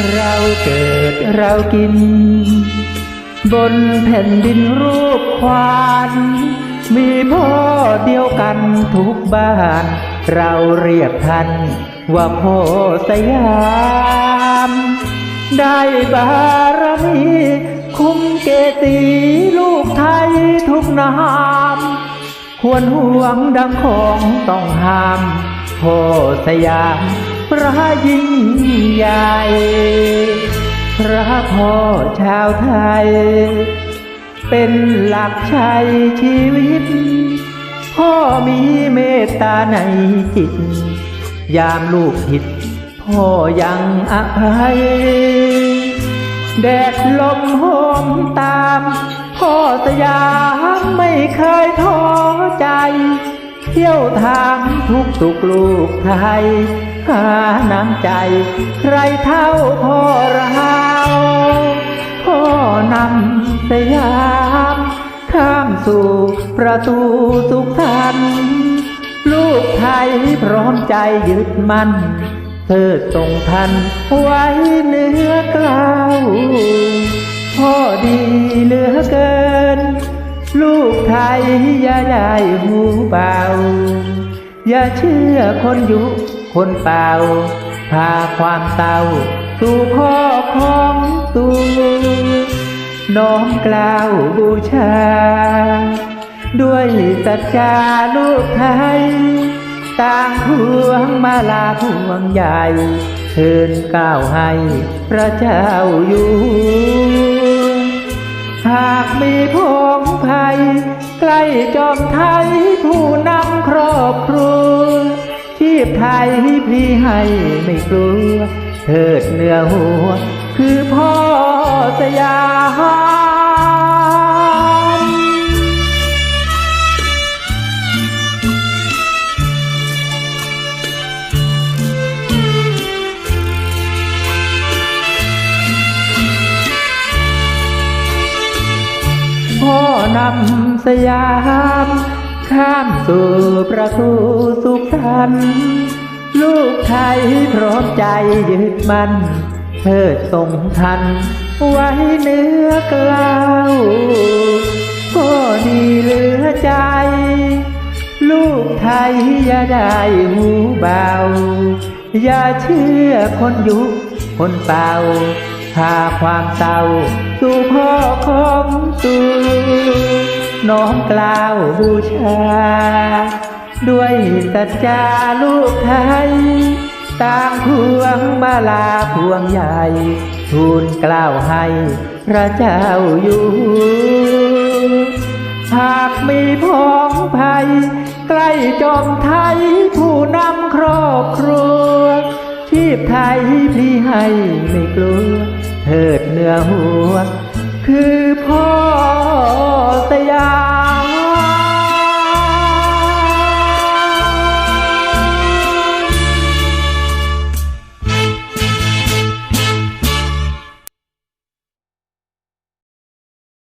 เราเกิดเรากิน บนแผ่นดินรูปควานมีพ่อเดียวกันทุกบ้าน เราเรียกท่านว่าพ่อสยาม ได้บารมีคุ้มเกตีลูกไทยทุกนาม ควรห่วงดังของต้องห้ามพ่อสยาม พระยิ่งใหญ่ พระพ่อชาวไทย เป็นหลักชัยชีวิต พ่อมีเมตตาในจิต ยามลูกผิด พ่อยังอภัย แดดลมโหมตาม พ่อสยามไม่เคยท้อใจ เที่ยวทางทุกสุขลูกไทย หาน้ำใจ ใครเท่าพ่อเราพ่อนำสยาม ข้ามสู่ประตูสุขทัน ลูกไทยพร้อมใจยึดมั่นเธอทรงทันไว้เหนือกล้าวพ่อดีเหลือเกิน ลูกไทยอย่าได้หูเบา อย่าเชื่อคนยุ คนเป่าพาความเศร้าสู่พ่อของตัวน้อมกล่าวบูชา ด้วยสัจจาลูกไทยต่างพวงมาลาพวงใหญ่เชิญก้าวให้พระเจ้าอยู่ หากมีพงภัย ใกล้จอมไทยผู้นำครอบครัว พไทยพี่ให้ไม่กลัว เถิดเหนือหัว คือพ่อสยามพ่อนำสยาม ข้ามสู่ประตูสุขทันลูกไทยพร้อมใจยึดมันเทิดทรงทัน ไว้เนื้อกล้าวพ่อดีเหลือใจ ลูกไทยอย่าได้หูเบา อย่าเชื่อคนยุคนเป่าพาความเศร้าสู่พ่อของตู น้อมกล่าวบูชา ด้วยสัจจาลูกไทยต่างพวงมาลาพวงใหญ่ ทูลกล่าวให้พระเจ้าอยู่ หากมีพ้องภัย ใกล้จอมไทยผู้นำครอบครัวชีพไทยพี่ให้ไม่กลัวเถิดเนื้อหัว คือพ่อ